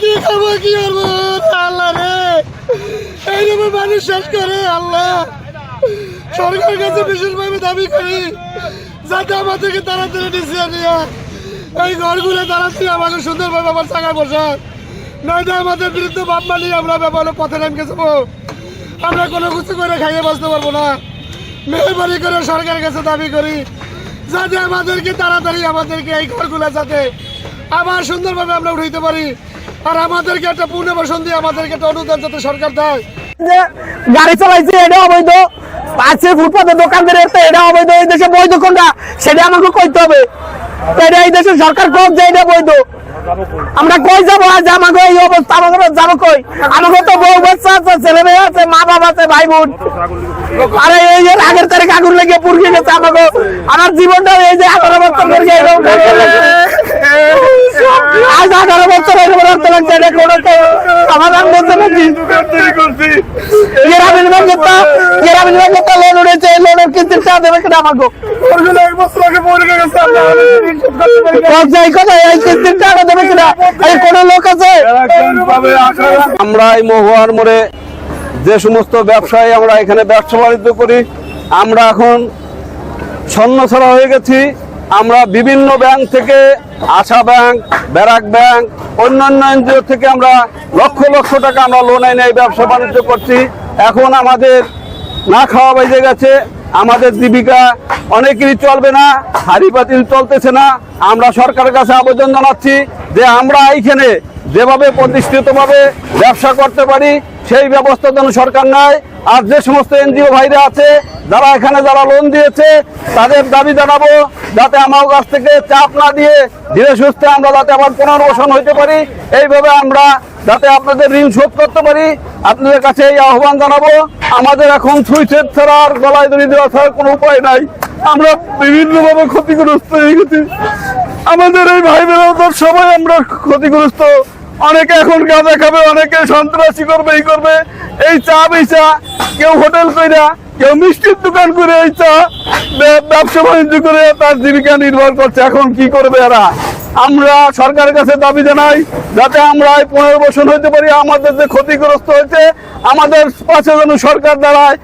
কি খাব, কি করব? আল্লাহ রে। এইরকম মানুষ শেষ করে, আল্লাহ। সরকারের কাছে বিশেষভাবে দাবি করি, যাতে আমাদেরকে তাড়াতাড়ি ডিসিশন নিয়ে এই ঘরগুলো তাড়াতাড়ি আমাকে সুন্দরভাবে আমার টাকা বসাক। নয়তো আমাদের বিরুদ্ধে বাপ মানি আমরা ব্যাপারে পথে নেমে যাব। আমরা কোনো কিছু করে খাইয়ে বাঁচতে পারব না। মেহরবানি করে সরকারের কাছে দাবি করি, যাতে আমাদেরকে তাড়াতাড়ি আমাদেরকে এই ঘরগুলো যাতে আবার সুন্দরভাবে আমরা উঠাইতে পারি। আর আমাদেরকে একটা পুনর্বাসন দিয়ে আমাদেরকে একটা অনুদান যাতে সরকার দেয়। যে গাড়ি চালাইছে, এটা অবৈধ। আছে ফুটপাতের দোকানদের এটা অবৈধ। এই দেশে বৈধ কোনটা, সেটা আমাকে কইতে হবে। এটা এই দেশের সরকার কোক যে এটা বৈধ আমরা কই যাব? আজ আমাকে এই অবস্থা, আমাকে যাব কই? আমাকে তো বউ, বাচ্চা আছে, ছেলে মেয়ে আছে, মা বাবা আছে, ভাই বোন। আরে এই যে আগের তারিখ আগুন লেগে পুড়কে গেছে আমাকে। আমার জীবনটা এই যে আঠারো বছর ধরে এরকম। আজ আঠারো নাকি গ্রামীণ গ্রামীণ লোনের আমাকে টাকা দেবে কিনা আছে আমরা এই মহুয়ার মোড়ে যে সমস্ত ব্যবসায়ী আমরা এখানে ব্যবসা বাণিজ্য করি, আমরা এখন স্বর্ণ ছাড়া হয়ে গেছি। আমরা বিভিন্ন ব্যাংক থেকে, আশা ব্যাংক, ব্যারাক ব্যাংক, অন্যান্য এনজিও থেকে আমরা লক্ষ লক্ষ টাকা আমরা লোন এনে ব্যবসা বাণিজ্য করছি। এখন আমাদের না খাওয়া বেজে গেছে, আমাদের জীবিকা অনেকেরই চলবে না, হাড়ি পাতিল চলতেছে না। আমরা সরকারের কাছে আবেদন জানাচ্ছি যে আমরা এইখানে যেভাবে প্রতিষ্ঠিতভাবে ব্যবসা করতে পারি, সেই ব্যবস্থা যেন সরকার নেয়। আর যে সমস্ত এনজিও ভাইরা আছে, যারা এখানে যারা লোন দিয়েছে, তাদের দাবি জানাব যাতে আমার কাছ থেকে চাপ না দিয়ে ধীরে সুস্থে আমরা যাতে আবার পুনর্বাসন হইতে পারি। এইভাবে আমরা যাতে আপনাদের ঋণ শোধ করতে পারি। আপনাদের কাছে এই আহ্বান জানাব। আমাদের এখন সুইচের ছাড়া আর গলায় দড়ি দেওয়া ছাড়া কোনো উপায় নাই। আমরা বিভিন্নভাবে ক্ষতিগ্রস্ত হয়ে গেছি। আমাদের এই ভাই বোনদের সবাই আমরা ক্ষতিগ্রস্ত। অনেকে এখন গাঁজা খাবে, অনেকে সন্ত্রাসী করবে, এই করবে। এই চা বেচা, কেউ হোটেল কইরা, কেউ মিষ্টির দোকান করে এই চা ব্যবসা বাণিজ্য করে তার জীবিকা নির্ভর করছে। এখন কি করবে এরা? আমরা সরকারের কাছে দাবি জানাই, যাতে আমরা পুনর্বাসন হইতে পারি আমাদের যে ক্ষতিগ্রস্ত হয়েছে, আমাদের পাশে যেন সরকার দাঁড়ায়